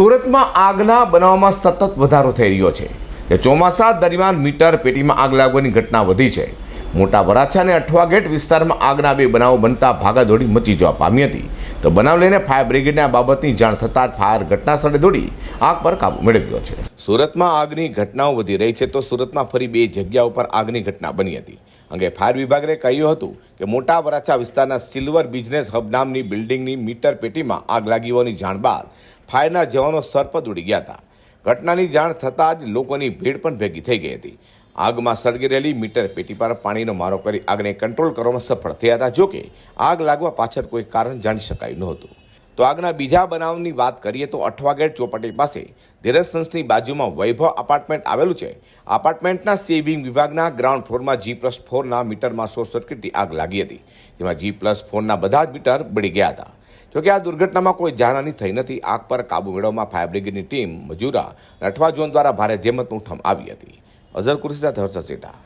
સુરતમાં આગના બનાવમાં સતત વધારો થઈ રહ્યો છે. ચોમાસા દરમિયાન મીટર પેટીમાં આગ લાગવાની ઘટના વધી છે. મોટા વરાછા અને અઠવા ગેટ વિસ્તારમાં આગના બે બનાવો બનતા ભાગાદોડી મચી જવા પામી હતી. તો બનાવ લઈને ફાયર બ્રિગેડને આ બાબતની જાણ થતાં ફાયર ઘટના સ્થળે દોડી આગ પર કાબુ મેળવ્યો છે. સુરતમાં આગની ઘટનાઓ વધી રહી છે તો સુરતમાં ફરી બે જગ્યા ઉપર આગની ઘટના બની હતી. અંગે ફાયર વિભાગે કહ્યું હતું કે મોટા વરાછા વિસ્તારના સિલ્વર બિઝનેસ હબ નામની બિલ્ડિંગની મીટર પેટીમાં આગ લાગી હોવાની જાણ બાદ ફાયરના જવાનો સ્થળ પર દોડી ગયા હતા. ઘટનાની જાણ થતાં જ લોકોની ભીડ પણ ભેગી થઈ ગઈ હતી. આગમાં સળગી રહેલી મીટર પેટી પર પાણીનો મારો કરી આગને કંટ્રોલ કરવામાં સફળ થયા હતા, જોકે આગ લાગવા પાછળ કોઈ કારણ જાણી શકાયું નહોતું તો આગના બીજા બનાવની વાત કરીએ તો અઠવાગેટ ચોપાટી પાસે ધીરજ સંસની બાજુમાં વૈભવ અપાર્ટમેન્ટ આવેલું છે. અપાર્ટમેન્ટના સેવિંગ વિભાગના ગ્રાઉન્ડ ફ્લોરમાં જી પ્લસ ફોરના મીટરમાં શોર્ટ સર્કિટથી આગ લાગી હતી. જેમાં જી પ્લસ ફોરના બધા જ મીટર બળી ગયા હતા. જોકે આ દુર્ઘટનામાં કોઈ જાનહાની થઈ નથી. આગ પર કાબુ મેળવવામાં ફાયર બ્રિગેડની ટીમ મજૂરા અને અઠવા ઝોન દ્વારા ભારે જેમતનું ઠમ આવી હતી. અઝર કુર્સી સાથે હર્ષદ સેઠા